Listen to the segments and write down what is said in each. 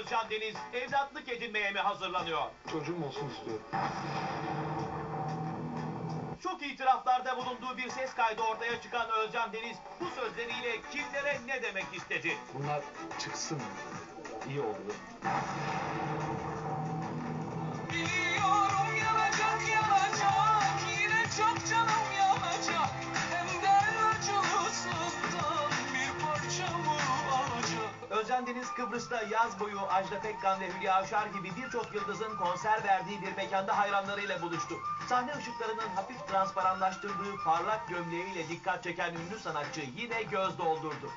Özcan Deniz evlatlık edinmeye mi hazırlanıyor? Çocuğum olsun istiyorum. Çok itiraflarda bulunduğu bir ses kaydı ortaya çıkan Özcan Deniz bu sözleriyle kimlere ne demek istedi? Bunlar çıksın. İyi oldu. Özcan Deniz Kıbrıs'ta yaz boyu Ajda Pekkan ve Hülya Avşar gibi birçok yıldızın konser verdiği bir mekanda hayranlarıyla buluştu. Sahne ışıklarının hafif transparanlaştırdığı parlak gömleğiyle dikkat çeken ünlü sanatçı yine göz doldurdu.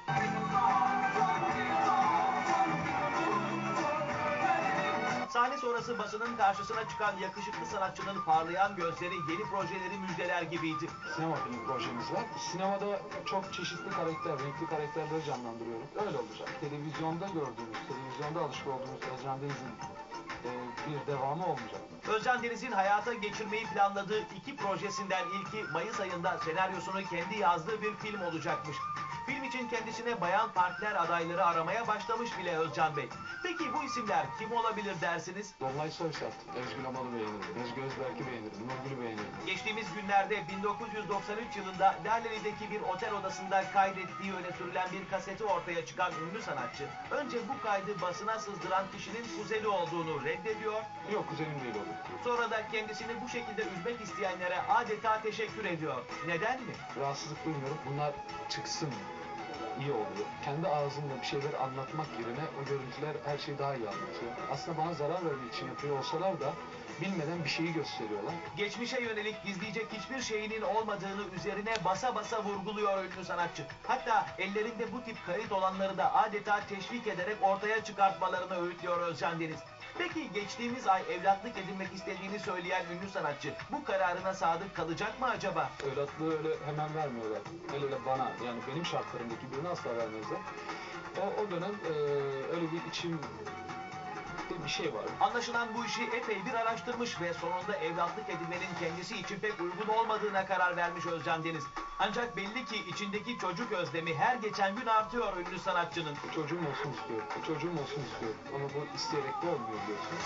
Sahne sonrası basının karşısına çıkan yakışıklı sanatçının parlayan gözleri yeni projeleri müjdeler gibiydi. Sinema filmi projemiz var. Sinemada çok çeşitli karakter, renkli karakterleri canlandırıyorum. Öyle olacak. Televizyonda gördüğümüz, televizyonda alışık olduğumuz Özcan Deniz'in bir devamı olmayacak. Özcan Deniz'in hayata geçirmeyi planladığı iki projesinden ilki Mayıs ayında senaryosunu kendi yazdığı bir film olacakmış. Film için kendisine bayan partner adayları aramaya başlamış bile Özcan Bey. Peki bu isimler kim olabilir dersiniz? Dolunay Soysert, Özgül Amal'ı beğenirim. Özgü Özberk'i beğenirim. Nurgül'ü beğenirim. Geçtiğimiz günlerde 1993 yılında Laleli'deki bir otel odasında kaydettiği öne sürülen bir kaseti ortaya çıkan ünlü sanatçı, önce bu kaydı basına sızdıran kişinin kuzeni olduğunu reddediyor, Yok kuzenim değil oğlum. sonra da kendisini bu şekilde üzmek isteyenlere adeta teşekkür ediyor. Neden mi? Rahatsızlık duymuyorum. Bunlar çıksın. İyi oluyor. Kendi ağzımla bir şeyler anlatmak yerine o görüntüler her şeyi daha iyi anlatıyor. Aslında bana zarar vermek için yapıyor olsalar da bilmeden bir şeyi gösteriyorlar. Geçmişe yönelik gizleyecek hiçbir şeyinin olmadığını üzerine basa basa vurguluyor ünlü sanatçı. Hatta ellerinde bu tip kayıt olanları da adeta teşvik ederek ortaya çıkartmalarını öğütlüyor Özcan Deniz. Peki geçtiğimiz ay evlatlık edinmek istediğini söyleyen ünlü sanatçı bu kararına sadık kalacak mı acaba? Evlatlığı öyle hemen vermiyorlar. Hele hele bana yani benim şartlarımdaki birini asla vermezler. O, o dönem eee, öyle bir içim bir şey var. Anlaşılan bu işi epey bir araştırmış ve sonunda evlatlık edinmenin kendisi için pek uygun olmadığına karar vermiş Özcan Deniz. Ancak belli ki içindeki çocuk özlemi her geçen gün artıyor ünlü sanatçının. Çocuğum olsun istiyorum. Çocuğum olsun istiyorum. Ama bu isteyerek de olmuyor biliyorsun.